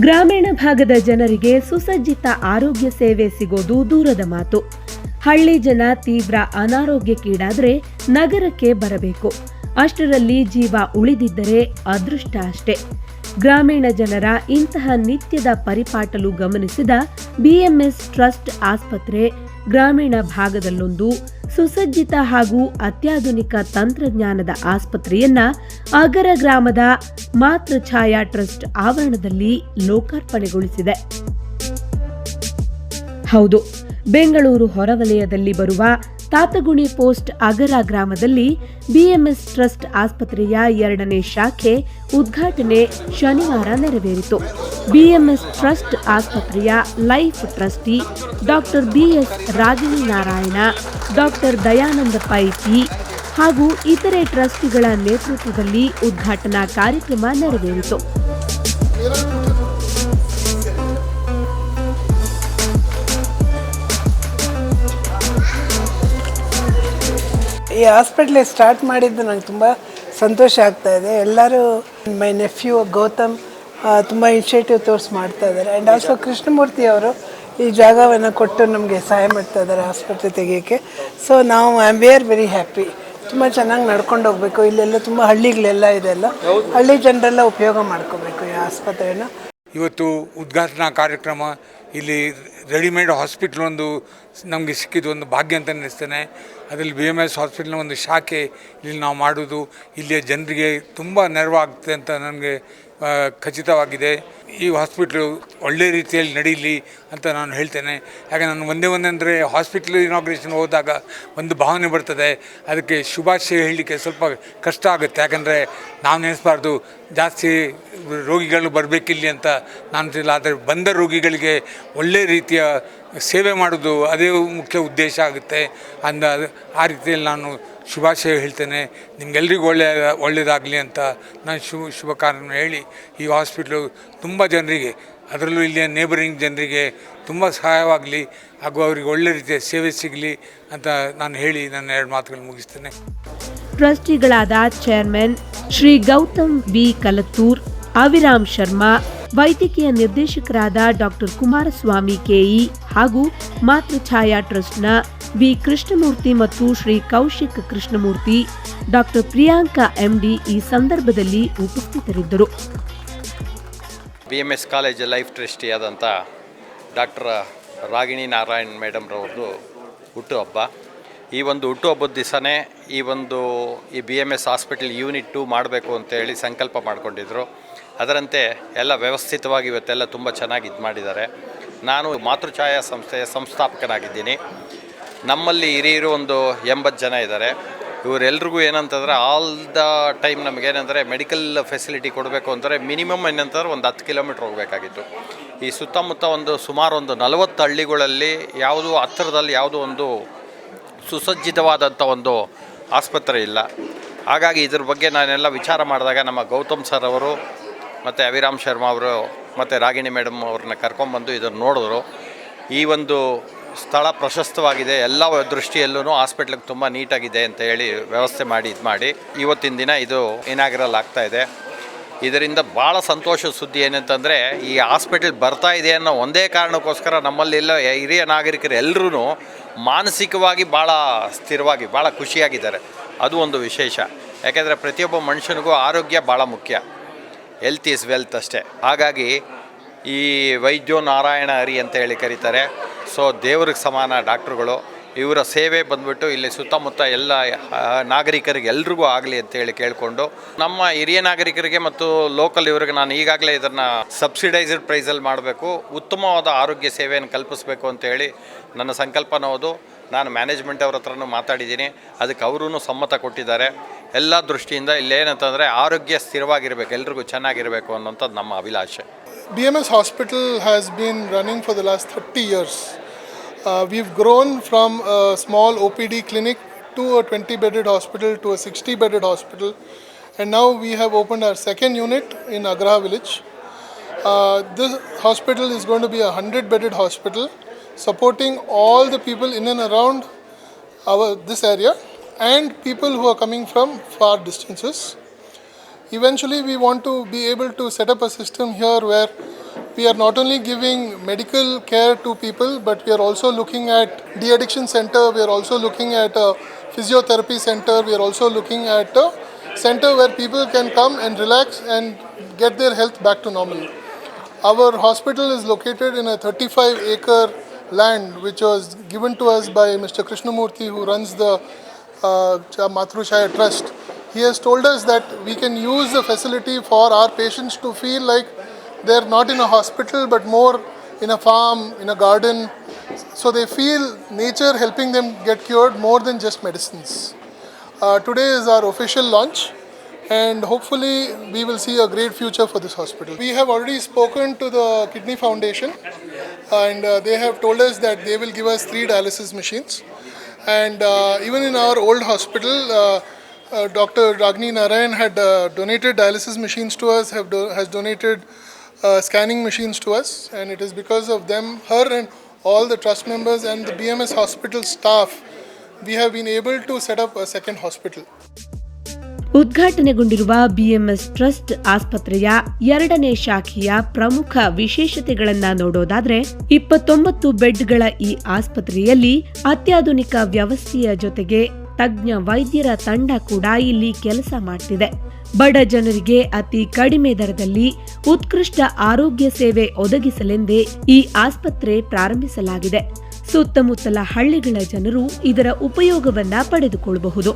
ಗ್ರಾಮೀಣ ಭಾಗದ ಜನರಿಗೆ ಸುಸಜ್ಜಿತ ಆರೋಗ್ಯ ಸೇವೆ ಸಿಗೋದು ದೂರದ ಮಾತು. ಹಳ್ಳಿ ಜನ ತೀವ್ರ ಅನಾರೋಗ್ಯಕ್ಕೀಡಾದರೆ ನಗರಕ್ಕೆ ಬರಬೇಕು. ಅಷ್ಟರಲ್ಲಿ ಜೀವ ಉಳಿದಿದ್ದರೆ ಅದೃಷ್ಟ ಅಷ್ಟೇ. ಗ್ರಾಮೀಣ ಜನರ ಇಂತಹ ನಿತ್ಯದ ಪರಿಪಾಟಲು ಗಮನಿಸಿದ ಬಿಎಂಎಸ್ ಟ್ರಸ್ಟ್ ಆಸ್ಪತ್ರೆ ಗ್ರಾಮೀಣ ಭಾಗದಲ್ಲೊಂದು ಸುಸಜ್ಜಿತ ಹಾಗೂ ಅತ್ಯಾಧುನಿಕ ತಂತ್ರಜ್ಞಾನದ ಆಸ್ಪತ್ರೆಯನ್ನ ಅಗರ ಗ್ರಾಮದ ಮಾತೃ ಛಾಯಾ ಟ್ರಸ್ಟ್ ಆವರಣದಲ್ಲಿ ಲೋಕಾರ್ಪಣೆಗೊಳಿಸಿದೆ. ಹೌದು, ಬೆಂಗಳೂರು ಹೊರವಲಯದಲ್ಲಿ ಬರುವ ತಾತಗುಣಿ ಪೋಸ್ಟ್ ಅಗರ ಗ್ರಾಮದಲ್ಲಿ ಬಿಎಂಎಸ್ ಟ್ರಸ್ಟ್ ಆಸ್ಪತ್ರೆಯ ಎರಡನೇ ಶಾಖೆ ಉದ್ಘಾಟನೆ ಶನಿವಾರ ನೆರವೇರಿತು. ಬಿಎಂಎಸ್ ಟ್ರಸ್ಟ್ ಆಸ್ಪತ್ರೆಯ life trustee doctor BS Ragini Narayana doctor Dayananda ಪೈಕಿ ಹಾಗೂ ಇತರೆ ಟ್ರಸ್ಟಿಗಳ ನೇತೃತ್ವದಲ್ಲಿ ಉದ್ಘಾಟನಾ ಕಾರ್ಯಕ್ರಮ ನೆರವೇರಿತು. ಈ ಹಾಸ್ಪಿಟ್ಲಿಗೆ ಸ್ಟಾರ್ಟ್ ಮಾಡಿದ್ದು ನಂಗೆ ತುಂಬ ಸಂತೋಷ ಆಗ್ತಾ ಇದೆ. ಎಲ್ಲರೂ ಮೈ ನೆಫ್ಯೂ ಗೌತಮ್ ತುಂಬ ಇನಿಷಿಯೇಟಿವ್ ತೋರ್ಸ್ ಮಾಡ್ತಾ ಇದ್ದಾರೆ. ಆ್ಯಂಡ್ ಆಲ್ಸೋ ಕೃಷ್ಣಮೂರ್ತಿ ಅವರು ಈ ಜಾಗವನ್ನು ಕೊಟ್ಟು ನಮಗೆ ಸಹಾಯ ಮಾಡ್ತಾ ಇದ್ದಾರೆ ಆಸ್ಪತ್ರೆ ತೆಗೆಯೋಕ್ಕೆ. ಸೊ ನಾವು I am where very happy ತುಂಬ ಚೆನ್ನಾಗಿ ನಡ್ಕೊಂಡು ಹೋಗಬೇಕು. ಇಲ್ಲೆಲ್ಲ ತುಂಬ ಹಳ್ಳಿಗಳೆಲ್ಲ ಇದೆಲ್ಲ ಹಳ್ಳಿ ಜನರೆಲ್ಲ ಉಪಯೋಗ ಮಾಡ್ಕೋಬೇಕು ಈ ಆಸ್ಪತ್ರೆಯನ್ನು ಇವತ್ತು ಉದ್ಘಾಟನಾ ಕಾರ್ಯಕ್ರಮ ಇಲ್ಲಿ ರೆಡಿಮೇಡ್ ಹಾಸ್ಪಿಟ್ಲ್ ಒಂದು ನಮಗೆ ಸಿಕ್ಕಿದ್ದು ಒಂದು ಭಾಗ್ಯ ಅಂತ ಅನ್ನಿಸ್ತೇನೆ ಅದರಲ್ಲಿ ಬಿ ಎಂ ಎಸ್ ಹಾಸ್ಪಿಟ್ಲಿನ ಒಂದು ಶಾಖೆ ಇಲ್ಲಿ ನಾವು ಮಾಡೋದು ಇಲ್ಲಿಯ ಜನರಿಗೆ ತುಂಬ ನೆರವಾಗುತ್ತೆ ಅಂತ ನನಗೆ ಖಚಿತವಾಗಿದೆ. ಈ ಹಾಸ್ಪಿಟ್ಲು ಒಳ್ಳೆ ರೀತಿಯಲ್ಲಿ ನಡೀಲಿ ಅಂತ ನಾನು ಹೇಳ್ತೇನೆ. ಯಾಕೆ ನಾನು ಒಂದೇ ಒಂದಂದರೆ ಹಾಸ್ಪಿಟ್ಲ್ ಇನಾಗ್ರೇಷನ್ ಹೋದಾಗ ಒಂದು ಭಾವನೆ ಬರ್ತದೆ. ಅದಕ್ಕೆ ಶುಭಾಶಯ ಹೇಳಲಿಕ್ಕೆ ಸ್ವಲ್ಪ ಕಷ್ಟ ಆಗುತ್ತೆ. ಯಾಕಂದರೆ ನಾವು ನೆನೆಸ್ಬಾರ್ದು, ಜಾಸ್ತಿ ರೋಗಿಗಳು ಬರಬೇಕಿಲ್ಲಿ ಅಂತ ನಾನು ಆದರೆ ಬಂದ ರೋಗಿಗಳಿಗೆ ಒಳ್ಳೆ ರೀತಿಯ ಸೇವೆ ಮಾಡೋದು ಅದೇ ಮುಖ್ಯ ಉದ್ದೇಶ ಆಗುತ್ತೆ. ಅಂದ, ಆ ರೀತಿಯಲ್ಲಿ ನಾನು ಶುಭಾಶಯ ಹೇಳ್ತೇನೆ. ನಿಮಗೆಲ್ರಿಗೂ ಒಳ್ಳೆಯ ಒಳ್ಳೆಯದಾಗಲಿ ಅಂತ ನಾನು ಶುಭ ಶುಭ ಹೇಳಿ ಈ ಹಾಸ್ಪಿಟ್ಲು ತುಂಬ ಜನರಿಗೆ, ಅದರಲ್ಲೂ ಇಲ್ಲಿಯ ನೇಬರಿಂಗ್ ಜನರಿಗೆ ತುಂಬ ಸಹಾಯವಾಗಲಿ, ಹಾಗೂ ಅವರಿಗೆ ಒಳ್ಳೆ ರೀತಿಯ ಸೇವೆ ಸಿಗಲಿ ಅಂತ ನಾನು ಹೇಳಿ ನನ್ನ ಎರಡು ಮಾತುಗಳನ್ನು ಮುಗಿಸ್ತೇನೆ. ಟ್ರಸ್ಟಿಗಳಾದ ಚೇರ್ಮನ್ ಶ್ರೀ ಗೌತಮ್ ಬಿ. ಕಲತ್ತೂರ್, ಅವಿರಾಮ್ ಶರ್ಮಾ, ವೈದ್ಯಕೀಯ ನಿರ್ದೇಶಕರಾದ ಡಾಕ್ಟರ್ ಕುಮಾರಸ್ವಾಮಿ ಕೆಇ ಹಾಗೂ ಮಾತೃಛಾಯಾ ಟ್ರಸ್ಟ್ನ ವಿ ಕೃಷ್ಣಮೂರ್ತಿ ಮತ್ತು ಶ್ರೀ ಕೌಶಿಕ್ ಕೃಷ್ಣಮೂರ್ತಿ ಡಾಕ್ಟರ್ ಪ್ರಿಯಾಂಕಾ ಎಂಡಿ ಈ ಸಂದರ್ಭದಲ್ಲಿ ಉಪಸ್ಥಿತರಿದ್ದರು. B M S college life ಟ್ರಸ್ಟಿಯಾದಂಥ doctor Ragini Narayan ಮೇಡಮ್ರವ್ರದ್ದು ಹುಟ್ಟುಹಬ್ಬ ಈ ಒಂದು ಹುಟ್ಟುಹಬ್ಬದ ದಿವಸನೇ ಈ ಒಂದು ಈ B M S hospital unit ಮಾಡಬೇಕು ಅಂತೇಳಿ ಸಂಕಲ್ಪ ಮಾಡಿಕೊಂಡಿದ್ದರು ಅದರಂತೆ ಎಲ್ಲ ವ್ಯವಸ್ಥಿತವಾಗಿ ಇವತ್ತೆಲ್ಲ ತುಂಬ ಚೆನ್ನಾಗಿ ಇದು ಮಾಡಿದ್ದಾರೆ. ನಾನು ಮಾತೃಛಾಯಾ ಸಂಸ್ಥೆಯ ಸಂಸ್ಥಾಪಕನಾಗಿದ್ದೀನಿ. ನಮ್ಮಲ್ಲಿ ಹಿರಿಯರು ಒಂದು ಎಂಬತ್ತು ಜನ ಇದ್ದಾರೆ. ಇವರೆಲ್ರಿಗೂ ಏನಂತಂದರೆ ಆಲ್ ದ ಟೈಮ್ ನಮಗೇನಂದರೆ ಮೆಡಿಕಲ್ ಫೆಸಿಲಿಟಿ ಕೊಡಬೇಕು ಅಂದರೆ ಮಿನಿಮಮ್ ಏನಂತಂದ್ರೆ ಒಂದು ಹತ್ತು ಕಿಲೋಮೀಟ್ರ್ ಹೋಗಬೇಕಾಗಿತ್ತು. ಈ ಸುತ್ತಮುತ್ತ ಒಂದು ಸುಮಾರು ಒಂದು ನಲವತ್ತು ಹಳ್ಳಿಗಳಲ್ಲಿ ಯಾವುದು ಹತ್ತಿರದಲ್ಲಿ ಯಾವುದೋ ಒಂದು ಸುಸಜ್ಜಿತವಾದಂಥ ಒಂದು ಆಸ್ಪತ್ರೆ ಇಲ್ಲ. ಹಾಗಾಗಿ ಇದ್ರ ಬಗ್ಗೆ ನಾನೆಲ್ಲ ವಿಚಾರ ಮಾಡಿದಾಗ ನಮ್ಮ ಗೌತಮ್ ಸರ್ ಅವರು ಮತ್ತು ಅವಿರಾಮ್ ಶರ್ಮಾ ಅವರು ಮತ್ತು ರಾಗಿಣಿ ಮೇಡಮ್ ಅವ್ರನ್ನ ಕರ್ಕೊಂಬಂದು ಇದನ್ನು ನೋಡಿದ್ರು. ಈ ಒಂದು ಸ್ಥಳ ಪ್ರಶಸ್ತವಾಗಿದೆ. ಎಲ್ಲ ದೃಷ್ಟಿಯಲ್ಲೂ ಹಾಸ್ಪಿಟ್ಲಿಗೆ ತುಂಬ ನೀಟಾಗಿದೆ ಅಂತ ಹೇಳಿ ವ್ಯವಸ್ಥೆ ಮಾಡಿ, ಇದು ಮಾಡಿ. ಇವತ್ತಿನ ದಿನ ಇದು ಇನಾಗ್ರಲ್ ಆಗ್ತಾ ಇದೆ. ಇದರಿಂದ ಭಾಳ ಸಂತೋಷದ ಸುದ್ದಿ ಏನಂತಂದರೆ, ಈ ಹಾಸ್ಪಿಟಲ್ ಬರ್ತಾ ಇದೆ ಅನ್ನೋ ಒಂದೇ ಕಾರಣಕ್ಕೋಸ್ಕರ ನಮ್ಮಲ್ಲೆಲ್ಲ ಹಿರಿಯ ನಾಗರಿಕರು ಎಲ್ಲರೂ ಮಾನಸಿಕವಾಗಿ ಭಾಳ ಸ್ಥಿರವಾಗಿ, ಭಾಳ ಖುಷಿಯಾಗಿದ್ದಾರೆ. ಅದು ಒಂದು ವಿಶೇಷ. ಯಾಕೆಂದರೆ ಪ್ರತಿಯೊಬ್ಬ ಮನುಷ್ಯನಿಗೂ ಆರೋಗ್ಯ ಭಾಳ ಮುಖ್ಯ. ಹೆಲ್ತ್ ಈಸ್ ವೆಲ್ತ್ ಅಷ್ಟೇ. ಹಾಗಾಗಿ ಈ ವೈದ್ಯೋ ನಾರಾಯಣ ಹರಿ ಅಂತ ಹೇಳಿ ಕರೀತಾರೆ. ಸೊ ದೇವ್ರಿಗೆ ಸಮಾನ ಡಾಕ್ಟ್ರುಗಳು, ಇವರ ಸೇವೆ ಬಂದ್ಬಿಟ್ಟು ಇಲ್ಲಿ ಸುತ್ತಮುತ್ತ ಎಲ್ಲ ನಾಗರಿಕರಿಗೆ ಎಲ್ರಿಗೂ ಆಗಲಿ ಅಂತ ಹೇಳಿ ಕೇಳಿಕೊಂಡು, ನಮ್ಮ ಹಿರಿಯ ನಾಗರಿಕರಿಗೆ ಮತ್ತು ಲೋಕಲ್ ಇವರಿಗೆ ನಾನು ಈಗಾಗಲೇ ಇದನ್ನು ಸಬ್ಸಿಡೈಸ್ಡ್ ಪ್ರೈಸಲ್ಲಿ ಮಾಡಬೇಕು, ಉತ್ತಮವಾದ ಆರೋಗ್ಯ ಸೇವೆಯನ್ನು ಕಲ್ಪಿಸಬೇಕು ಅಂತ ಹೇಳಿ ನನ್ನ ಸಂಕಲ್ಪನ ಹೌದು. ನಾನು ಮ್ಯಾನೇಜ್ಮೆಂಟ್ ಅವ್ರ ಹತ್ರನೂ ಮಾತಾಡಿದ್ದೀನಿ. ಅದಕ್ಕೆ ಅವರೂ ಸಮ್ಮತ ಕೊಟ್ಟಿದ್ದಾರೆ. ಎಲ್ಲ ದೃಷ್ಟಿಯಿಂದ ಇಲ್ಲೇನಂತಂದರೆ ಆರೋಗ್ಯ ಸ್ಥಿರವಾಗಿರಬೇಕು, ಎಲ್ರಿಗೂ ಚೆನ್ನಾಗಿರಬೇಕು ಅನ್ನೋಂಥದ್ದು ನಮ್ಮ ಅಭಿಲಾಷೆ. BMS Hospital has been running for the last 30 years. Uh, we've grown from a small OPD clinic to a 20 bedded hospital to a 60 bedded hospital, and now we have opened our second unit in Agraha village. Uh, this hospital is going to be a 100 bedded hospital supporting all the people in and around our this area and people who are coming from far distances. Eventually, we want to be able to set up a system here where we are not only giving medical care to people, but we are also looking at de-addiction center. We are also looking at a physiotherapy center. We are also looking at a center where people can come and relax and get their health back to normal. Our hospital is located in a 35 acre land which was given to us by Mr. Krishnamurthy, who runs the uh, Matrushaya Trust. He has told us that we can use the facility for our patients to feel like they're not in a hospital but more in a farm, in a garden. So they feel nature helping them get cured more than just medicines. Uh, today is our official launch, and hopefully, we will see a great future for this hospital. We have already spoken to the Kidney Foundation, and uh, they have told us that they will give us three dialysis machines. And uh, even in our old hospital, uh, uh, Dr. Ragni Narayan had uh, donated dialysis machines to us, have do- has donated uh, scanning machines to us, and it is because of them, her, and all the trust members and the BMS hospital staff, we have been able to set up a second hospital. ಉದ್ಘಾಟನೆಗೊಂಡಿರುವ BMS trust ಆಸ್ಪತ್ರೆಯ ಎರಡನೇ ಶಾಖೆಯ ಪ್ರಮುಖ ವಿಶೇಷತೆಗಳನ್ನ ನೋಡೋದಾದ್ರೆ ಇಪ್ಪತ್ತೊಂಬತ್ತು ಬೆಡ್ಗಳ ಈ ಆಸ್ಪತ್ರೆಯಲ್ಲಿ ಅತ್ಯಾಧುನಿಕ ವ್ಯವಸ್ಥೆಯ ಜೊತೆಗೆ ತಜ್ಞ ವೈದ್ಯರ ತಂಡ ಕೂಡ ಇಲ್ಲಿ ಕೆಲಸ ಮಾಡ್ತಿದೆ. ಬಡ ಜನರಿಗೆ ಅತಿ ಕಡಿಮೆ ದರದಲ್ಲಿ ಉತ್ಕೃಷ್ಟ ಆರೋಗ್ಯ ಸೇವೆ ಒದಗಿಸಲೆಂದೇ ಈ ಆಸ್ಪತ್ರೆ ಪ್ರಾರಂಭಿಸಲಾಗಿದೆ. ಸುತ್ತಮುತ್ತಲ ಹಳ್ಳಿಗಳ ಜನರು ಇದರ ಉಪಯೋಗವನ್ನ ಪಡೆದುಕೊಳ್ಳಬಹುದು